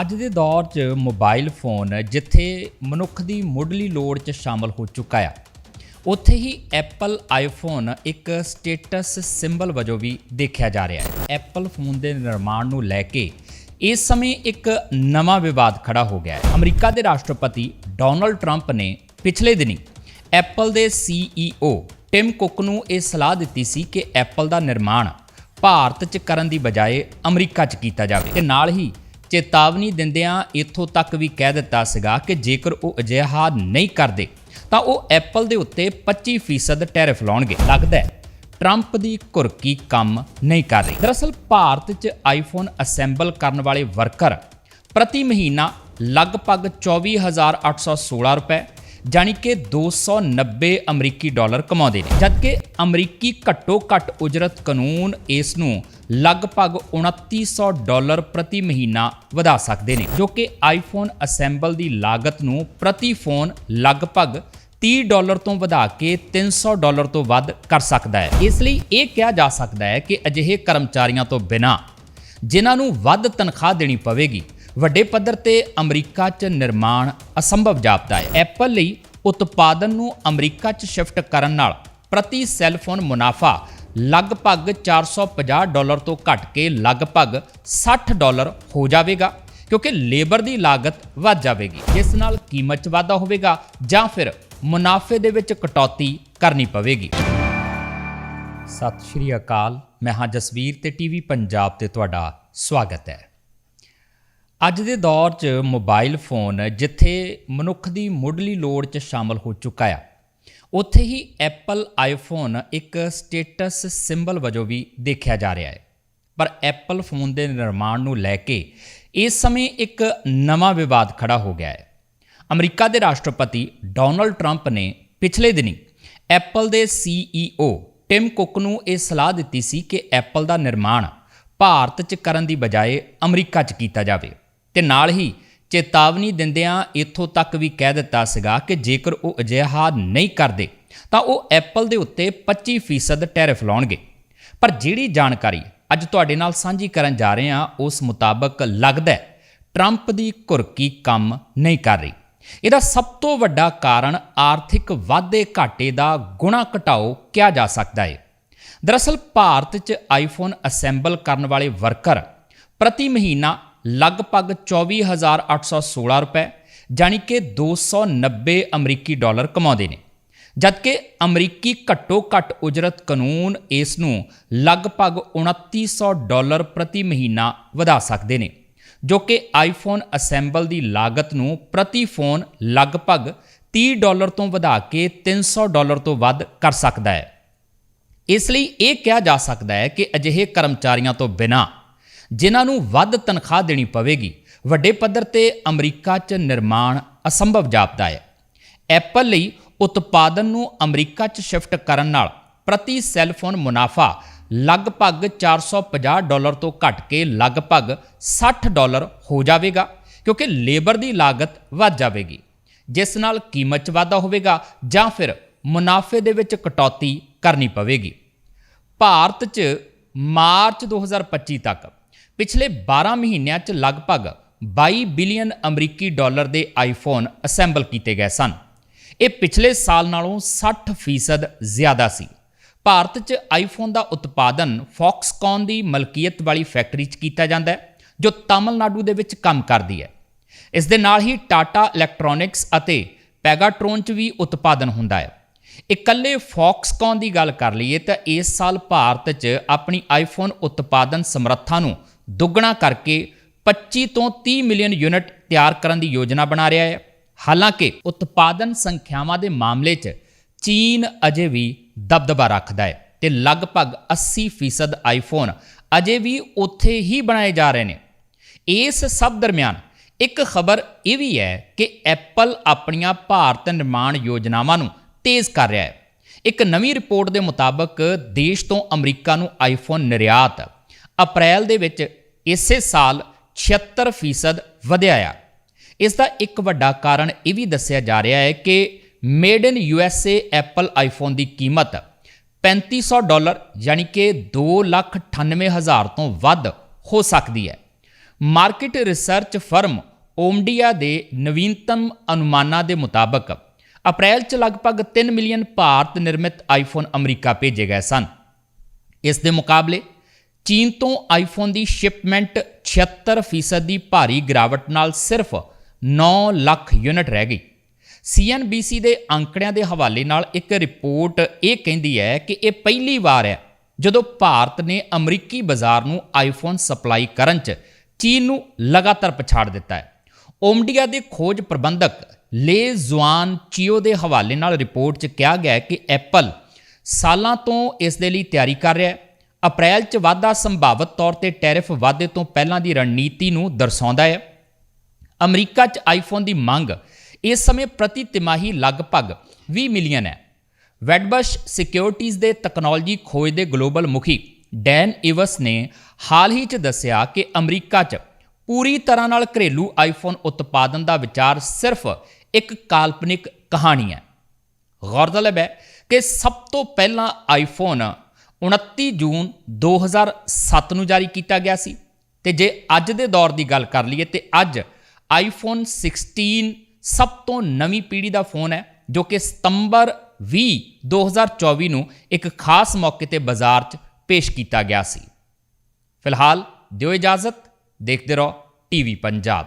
ਅੱਜ ਦੇ ਦੌਰ 'ਚ ਮੋਬਾਈਲ ਫੋਨ ਜਿੱਥੇ ਮਨੁੱਖ ਦੀ ਮੁੱਢਲੀ ਲੋੜ 'ਚ ਸ਼ਾਮਲ ਹੋ ਚੁੱਕਾ ਆ, ਉੱਥੇ ਹੀ ਐਪਲ ਆਈਫੋਨ ਇੱਕ ਸਟੇਟਸ ਸਿੰਬਲ ਵਜੋਂ ਵੀ ਦੇਖਿਆ ਜਾ ਰਿਹਾ ਹੈ। ਐਪਲ ਫੋਨ ਦੇ ਨਿਰਮਾਣ ਨੂੰ ਲੈ ਕੇ ਇਸ ਸਮੇਂ ਇੱਕ ਨਵਾਂ ਵਿਵਾਦ ਖੜਾ ਹੋ ਗਿਆ ਹੈ। ਅਮਰੀਕਾ ਦੇ ਰਾਸ਼ਟਰਪਤੀ ਡੋਨਲਡ ਟਰੰਪ ਨੇ ਪਿਛਲੇ ਦਿਨੀ ਐਪਲ ਦੇ CEO ਟਿਮ ਕੁੱਕ ਨੂੰ ਇਹ ਸਲਾਹ ਦਿੱਤੀ ਸੀ ਕਿ ਐਪਲ ਦਾ ਨਿਰਮਾਣ ਭਾਰਤ 'ਚ ਕਰਨ ਦੀ ਬਜਾਏ ਅਮਰੀਕਾ 'ਚ ਕੀਤਾ ਜਾਵੇ ਤੇ ਨਾਲ ਹੀ ਚੇਤਾਵਨੀ ਦਿੰਦਿਆਂ ਇੱਥੋਂ ਤੱਕ ਵੀ ਕਹਿ ਦਿੱਤਾ ਸੀਗਾ ਕਿ ਜੇਕਰ ਉਹ ਅਜਿਹਾ ਨਹੀਂ ਕਰਦੇ, ਤਾਂ ਉਹ ਐਪਲ ਦੇ ਉੱਤੇ 25% ਟੈਰਿਫ ਲਾਉਣਗੇ। ਲੱਗਦਾ ਹੈ ਟਰੰਪ ਦੀ ਕੁਰਕੀ ਕੰਮ ਨਹੀਂ ਕਰ ਰਹੀ। ਦਰਅਸਲ, ਭਾਰਤ 'ਚ ਆਈਫੋਨ ਅਸੈਂਬਲ ਕਰਨ ਵਾਲੇ ਵਰਕਰ ਪ੍ਰਤੀ ਮਹੀਨਾ ਲਗਭਗ 24816 ਰੁਪਏ ਜਾਨੀ ਕਿ 290 ਅਮਰੀਕੀ ਡਾਲਰ ਕਮਾਉਂਦੇ ਨੇ। ਜਦਕਿ ਅਮਰੀਕੀ ਘੱਟੋ ਘੱਟ ਉਜਰਤ ਕਾਨੂੰਨ ਇਸ ਨੂੰ ਲਗਭਗ 2900 ਡਾਲਰ ਪ੍ਰਤੀ ਮਹੀਨਾ ਵਧਾ ਸਕਦੇ ਨੇ, ਜੋ ਕਿ ਆਈਫੋਨ ਅਸੈਂਬਲ ਦੀ ਲਾਗਤ ਨੂੰ ਪ੍ਰਤੀ ਫੋਨ ਲਗਭਗ 30 ਡਾਲਰ ਤੋਂ ਵਧਾ ਕੇ 300 ਡਾਲਰ ਤੋਂ ਵੱਧ ਕਰ ਸਕਦਾ ਹੈ। ਇਸ ਲਈ ਇਹ ਕਿਹਾ ਜਾ ਸਕਦਾ ਹੈ ਕਿ ਅਜਿਹੇ ਕਰਮਚਾਰੀਆਂ ਤੋਂ ਬਿਨਾਂ ਜਿਨ੍ਹਾਂ ਨੂੰ ਵੱਧ ਤਨਖਾਹ ਦੇਣੀ ਪਵੇਗੀ ਵੱਡੇ ਪੱਧਰ ਤੇ ਅਮਰੀਕਾ 'ਚ ਨਿਰਮਾਣ ਅਸੰਭਵ ਜਾਪਦਾ ਹੈ। ਐਪਲ ਲਈ ਉਤਪਾਦਨ ਨੂੰ ਅਮਰੀਕਾ 'ਚ ਸ਼ਿਫਟ ਕਰਨ ਨਾਲ ਪ੍ਰਤੀ ਸੈੱਲਫੋਨ ਮੁਨਾਫਾ ਲਗਭਗ 450 ਡਾਲਰ ਤੋਂ ਘਟ ਕੇ ਲਗਭਗ 60 ਡਾਲਰ ਹੋ ਜਾਵੇਗਾ, ਕਿਉਂਕਿ ਲੇਬਰ ਦੀ ਲਾਗਤ ਵੱਧ ਜਾਵੇਗੀ। ਜਿਸ ਨਾਲ ਕੀਮਤ 'ਚ ਵਾਧਾ ਹੋਵੇਗਾ ਜਾਂ ਫਿਰ ਮੁਨਾਫੇ ਦੇ ਵਿੱਚ ਕਟੌਤੀ ਕਰਨੀ ਪਵੇਗੀ। ਸਤਿ ਸ਼੍ਰੀ ਅਕਾਲ, ਮੈਂ ਹਾਂ ਜਸਵੀਰ ਤੇ ਟੀਵੀ ਪੰਜਾਬ ਤੇ ਤੁਹਾਡਾ ਸਵਾਗਤ ਹੈ। ਅੱਜ ਦੇ ਦੌਰ 'ਚ ਮੋਬਾਈਲ ਫੋਨ ਜਿੱਥੇ ਮਨੁੱਖ ਦੀ ਮੁੱਢਲੀ ਲੋੜ 'ਚ ਸ਼ਾਮਲ ਹੋ ਚੁੱਕਾ ਆ, ਉੱਥੇ ਹੀ ਐਪਲ ਆਈਫੋਨ ਇੱਕ ਸਟੇਟਸ ਸਿੰਬਲ ਵਜੋਂ ਵੀ ਦੇਖਿਆ ਜਾ ਰਿਹਾ ਹੈ। ਪਰ ਐਪਲ ਫੋਨ ਦੇ ਨਿਰਮਾਣ ਨੂੰ ਲੈ ਕੇ ਇਸ ਸਮੇਂ ਇੱਕ ਨਵਾਂ ਵਿਵਾਦ ਖੜਾ ਹੋ ਗਿਆ ਹੈ। ਅਮਰੀਕਾ ਦੇ ਰਾਸ਼ਟਰਪਤੀ ਡੋਨਲਡ ਟਰੰਪ ਨੇ ਪਿਛਲੇ ਦਿਨੀ ਐਪਲ ਦੇ CEO ਟਿਮ ਕੁੱਕ ਨੂੰ ਇਹ ਸਲਾਹ ਦਿੱਤੀ ਸੀ ਕਿ ਐਪਲ ਦਾ ਨਿਰਮਾਣ ਭਾਰਤ 'ਚ ਕਰਨ ਦੀ ਬਜਾਏ ਅਮਰੀਕਾ 'ਚ ਕੀਤਾ ਜਾਵੇ। ਤੇ ਨਾਲ ਹੀ ਚੇਤਾਵਨੀ ਦਿੰਦਿਆਂ ਇੱਥੋਂ ਤੱਕ ਵੀ ਕਹਿ ਦਿੱਤਾ ਸੀਗਾ ਕਿ ਜੇਕਰ ਉਹ ਅਜਿਹਾ ਨਹੀਂ ਕਰਦੇ, ਤਾਂ ਉਹ ਐਪਲ ਦੇ ਉੱਤੇ 25% ਟੈਰਿਫ ਲਾਉਣਗੇ। ਪਰ ਜਿਹੜੀ ਜਾਣਕਾਰੀ ਅੱਜ ਤੁਹਾਡੇ ਨਾਲ ਸਾਂਝੀ ਕਰਨ ਜਾ ਰਹੇ ਹਾਂ, ਉਸ ਮੁਤਾਬਕ ਲੱਗਦਾ ਹੈ ਟਰੰਪ ਦੀ ਕੁਰਕੀ ਕੰਮ ਨਹੀਂ ਕਰ ਰਹੀ। ਇਹਦਾ ਸਭ ਤੋਂ ਵੱਡਾ ਕਾਰਨ ਆਰਥਿਕ ਵਾਧੇ ਘਾਟੇ ਦਾ ਗੁਣਾ ਘਟਾਓ ਕਿਹਾ ਜਾ ਸਕਦਾ ਹੈ। ਦਰਅਸਲ ਭਾਰਤ 'ਚ ਆਈਫੋਨ ਅਸੈਂਬਲ ਕਰਨ ਵਾਲੇ ਵਰਕਰ ਪ੍ਰਤੀ ਮਹੀਨਾ ਲਗਭਗ 24816 ਰੁਪਏ ਜਾਨੀ ਕਿ 290 ਅਮਰੀਕੀ ਡਾਲਰ ਕਮਾਉਂਦੇ ਨੇ। ਜਦਕਿ ਅਮਰੀਕੀ ਘੱਟੋ ਘੱਟ ਉਜਰਤ ਕਾਨੂੰਨ ਇਸ ਨੂੰ ਲਗਭਗ 2900 ਡਾਲਰ ਪ੍ਰਤੀ ਮਹੀਨਾ ਵਧਾ ਸਕਦੇ ਨੇ, ਜੋ ਕਿ ਆਈਫੋਨ ਅਸੈਂਬਲ ਦੀ ਲਾਗਤ ਨੂੰ ਪ੍ਰਤੀ ਫੋਨ ਲਗਭਗ 30 ਡਾਲਰ ਤੋਂ ਵਧਾ ਕੇ 300 ਡਾਲਰ ਤੋਂ ਵੱਧ ਕਰ ਸਕਦਾ ਹੈ। ਇਸ ਲਈ ਇਹ ਕਿਹਾ ਜਾ ਸਕਦਾ ਹੈ ਕਿ ਅਜਿਹੇ ਕਰਮਚਾਰੀਆਂ ਤੋਂ ਬਿਨਾਂ ਜਿਨ੍ਹਾਂ ਨੂੰ ਵੱਧ ਤਨਖਾਹ ਦੇਣੀ ਪਵੇਗੀ। ਵੱਡੇ ਪੱਧਰ ਤੇ ਅਮਰੀਕਾ 'ਚ ਨਿਰਮਾਣ ਅਸੰਭਵ ਜਾਪਦਾ ਹੈ। ਐਪਲ ਲਈ ਉਤਪਾਦਨ ਨੂੰ ਅਮਰੀਕਾ 'ਚ ਸ਼ਿਫਟ ਕਰਨ ਨਾਲ ਪ੍ਰਤੀ ਸੈੱਲਫੋਨ ਮੁਨਾਫਾ ਲਗਭਗ 450 ਡਾਲਰ ਤੋਂ ਘਟ ਕੇ ਲਗਭਗ 60 ਡਾਲਰ ਹੋ ਜਾਵੇਗਾ, ਕਿਉਂਕਿ ਲੇਬਰ ਦੀ ਲਾਗਤ ਵੱਧ ਜਾਵੇਗੀ, ਜਿਸ ਨਾਲ ਕੀਮਤ 'ਚ ਵਾਧਾ ਹੋਵੇਗਾ ਜਾਂ ਫਿਰ ਮੁਨਾਫੇ ਦੇ ਵਿੱਚ ਕਟੌਤੀ ਕਰਨੀ ਪਵੇਗੀ। ਭਾਰਤ 'ਚ ਮਾਰਚ 2025 ਤੱਕ ਪਿਛਲੇ 12 ਮਹੀਨਿਆਂ 'ਚ ਲਗਭਗ 22 ਬਿਲੀਅਨ ਅਮਰੀਕੀ ਡਾਲਰ ਦੇ ਆਈਫੋਨ ਅਸੈਂਬਲ ਕੀਤੇ ਗਏ ਸਨ। ਇਹ ਪਿਛਲੇ ਸਾਲ ਨਾਲੋਂ 60% ਜ਼ਿਆਦਾ ਸੀ। ਭਾਰਤ 'ਚ ਆਈਫੋਨ ਦਾ ਉਤਪਾਦਨ ਫੌਕਸਕੌਨ ਦੀ ਮਲਕੀਅਤ ਵਾਲੀ ਫੈਕਟਰੀ 'ਚ ਕੀਤਾ ਜਾਂਦਾ ਹੈ, ਜੋ ਤਾਮਿਲਨਾਡੂ ਦੇ ਵਿੱਚ ਕੰਮ ਕਰਦੀ ਹੈ। ਇਸ ਦੇ ਨਾਲ ਹੀ ਟਾਟਾ ਇਲੈਕਟ੍ਰੋਨਿਕਸ ਅਤੇ ਪੈਗਾਟ੍ਰੋਨ 'ਚ ਵੀ ਉਤਪਾਦਨ ਹੁੰਦਾ ਹੈ। ਇਕੱਲੇ ਫੌਕਸਕੌਨ ਦੀ ਗੱਲ ਕਰ ਲਈਏ ਤਾਂ ਇਸ ਸਾਲ ਭਾਰਤ 'ਚ ਆਪਣੀ ਆਈਫੋਨ ਉਤਪਾਦਨ ਸਮਰੱਥਾ ਨੂੰ ਦੁੱਗਣਾ ਕਰਕੇ 25 ਤੋਂ 30 ਮਿਲੀਅਨ ਯੂਨਿਟ ਤਿਆਰ ਕਰਨ ਦੀ ਯੋਜਨਾ ਬਣਾ ਰਿਹਾ ਹੈ। ਹਾਲਾਂਕਿ ਉਤਪਾਦਨ ਸੰਖਿਆਵਾਂ ਦੇ ਮਾਮਲੇ 'ਚ ਚੀਨ ਅਜੇ ਵੀ ਦਬਦਬਾ ਰੱਖਦਾ ਹੈ ਤੇ ਲਗਭਗ 80% ਆਈਫੋਨ ਅਜੇ ਵੀ ਉੱਥੇ ਹੀ ਬਣਾਏ ਜਾ ਰਹੇ ਨੇ। ਇਸ ਸਭ ਦਰਮਿਆਨ ਇੱਕ ਖਬਰ ਇਹ ਵੀ ਹੈ ਕਿ ਐਪਲ ਆਪਣੀਆਂ ਭਾਰਤ ਨਿਰਮਾਣ ਯੋਜਨਾਵਾਂ ਨੂੰ ਤੇਜ਼ ਕਰ ਰਿਹਾ ਹੈ। ਇੱਕ ਨਵੀਂ ਰਿਪੋਰਟ ਦੇ ਮੁਤਾਬਕ ਦੇਸ਼ ਤੋਂ ਅਮਰੀਕਾ ਨੂੰ ਆਈਫੋਨ ਨਿਰਯਾਤ ਅਪ੍ਰੈਲ ਦੇ ਵਿੱਚ ਇਸੇ ਸਾਲ 76% ਵਧਿਆ ਆ। ਇਸ ਦਾ ਇੱਕ ਵੱਡਾ ਕਾਰਨ ਇਹ ਵੀ ਦੱਸਿਆ ਜਾ ਰਿਹਾ ਹੈ ਕਿ made in U S A Apple iPhone ਦੀ ਕੀਮਤ 3500 ਡਾਲਰ ਯਾਨੀ ਕਿ 2,98,000 ਤੋਂ ਵੱਧ ਹੋ ਸਕਦੀ ਹੈ। ਮਾਰਕੀਟ ਰਿਸਰਚ ਫਰਮ ਓਮਡੀਆ ਦੇ ਨਵੀਨਤਮ ਅਨੁਮਾਨਾਂ ਦੇ ਮੁਤਾਬਕ ਅਪ੍ਰੈਲ 'ਚ ਲਗਭਗ 3 ਮਿਲੀਅਨ ਭਾਰਤ ਨਿਰਮਿਤ ਆਈਫੋਨ ਅਮਰੀਕਾ ਭੇਜੇ ਗਏ ਸਨ। ਇਸ ਦੇ ਮੁਕਾਬਲੇ ਚੀਨ ਤੋਂ ਆਈਫੋਨ ਦੀ ਸ਼ਿਪਮੈਂਟ 76% ਦੀ ਭਾਰੀ ਗਿਰਾਵਟ ਨਾਲ ਸਿਰਫ 9 ਲੱਖ ਯੂਨਿਟ ਰਹਿ ਗਈ। CNBC ਦੇ ਅੰਕੜਿਆਂ ਦੇ ਹਵਾਲੇ ਨਾਲ ਇੱਕ ਰਿਪੋਰਟ ਇਹ ਕਹਿੰਦੀ ਹੈ ਕਿ ਇਹ ਪਹਿਲੀ ਵਾਰ ਹੈ ਜਦੋਂ ਭਾਰਤ ਨੇ ਅਮਰੀਕੀ ਬਾਜ਼ਾਰ ਨੂੰ ਆਈਫੋਨ ਸਪਲਾਈ ਕਰਨ 'ਚ ਚੀਨ ਨੂੰ ਲਗਾਤਾਰ ਪਛਾੜ ਦਿੱਤਾ ਹੈ। ਓਮਡੀਆ ਦੇ ਖੋਜ ਪ੍ਰਬੰਧਕ ਲੇ ਜ਼ੁਆਨ ਚੀਓ ਦੇ ਹਵਾਲੇ ਨਾਲ ਰਿਪੋਰਟ 'ਚ ਕਿਹਾ ਗਿਆ ਹੈ ਕਿ ਐਪਲ ਸਾਲਾਂ ਤੋਂ ਇਸ ਦੇ ਲਈ ਤਿਆਰੀ ਕਰ ਰਿਹਾ ਹੈ। ਅਪ੍ਰੈਲ 'ਚ ਵਾਧਾ ਸੰਭਾਵਿਤ ਤੌਰ ਤੇ ਟੈਰਿਫ ਵਾਧੇ ਤੋਂ ਪਹਿਲਾਂ ਦੀ ਰਣਨੀਤੀ ਨੂੰ ਦਰਸਾਉਂਦਾ ਹੈ। ਅਮਰੀਕਾ 'ਚ ਆਈਫੋਨ ਦੀ ਮੰਗ ਇਸ ਸਮੇਂ ਪ੍ਰਤੀ ਤਿਮਾਹੀ ਲਗਭਗ 20 ਮਿਲੀਅਨ ਹੈ। ਵੈਡਬਸ਼ ਸਿਕਿਉਰਿਟੀਜ਼ ਦੇ ਟੈਕਨੋਲੋਜੀ ਖੋਜ ਦੇ ਗਲੋਬਲ ਮੁਖੀ ਡੈਨ ਇਵਸ ਨੇ ਹਾਲ ਹੀ 'ਚ ਦੱਸਿਆ ਕਿ ਅਮਰੀਕਾ 'ਚ ਪੂਰੀ ਤਰ੍ਹਾਂ ਨਾਲ ਘਰੇਲੂ ਆਈਫੋਨ ਉਤਪਾਦਨ ਦਾ ਵਿਚਾਰ ਸਿਰਫ ਇੱਕ ਕਾਲਪਨਿਕ ਕਹਾਣੀ ਹੈ। ਗੌਰਤਲਬ ਹੈ ਕਿ ਸਭ ਤੋਂ ਪਹਿਲਾਂ ਆਈਫੋਨ 29 ਜੂਨ 2007 ਨੂੰ ਜਾਰੀ ਕੀਤਾ ਗਿਆ ਸੀ। ਤੇ ਜੇ ਅੱਜ ਦੇ ਦੌਰ ਦੀ ਗੱਲ ਕਰ ਲਈਏ ਤੇ ਅੱਜ ਆਈਫੋਨ 16 ਸਭ ਤੋਂ ਨਵੀਂ ਪੀੜ੍ਹੀ ਦਾ ਫੋਨ ਹੈ, ਜੋ ਕਿ ਸਤੰਬਰ 20 2024 ਨੂੰ ਇੱਕ ਖਾਸ ਮੌਕੇ ਤੇ ਬਾਜ਼ਾਰ 'ਚ ਪੇਸ਼ ਕੀਤਾ ਗਿਆ ਸੀ। ਫਿਲਹਾਲ ਦਿਓ ਇਜਾਜ਼ਤ, ਦੇਖਦੇ ਰਹੋ ਟੀਵੀ ਪੰਜਾਬ।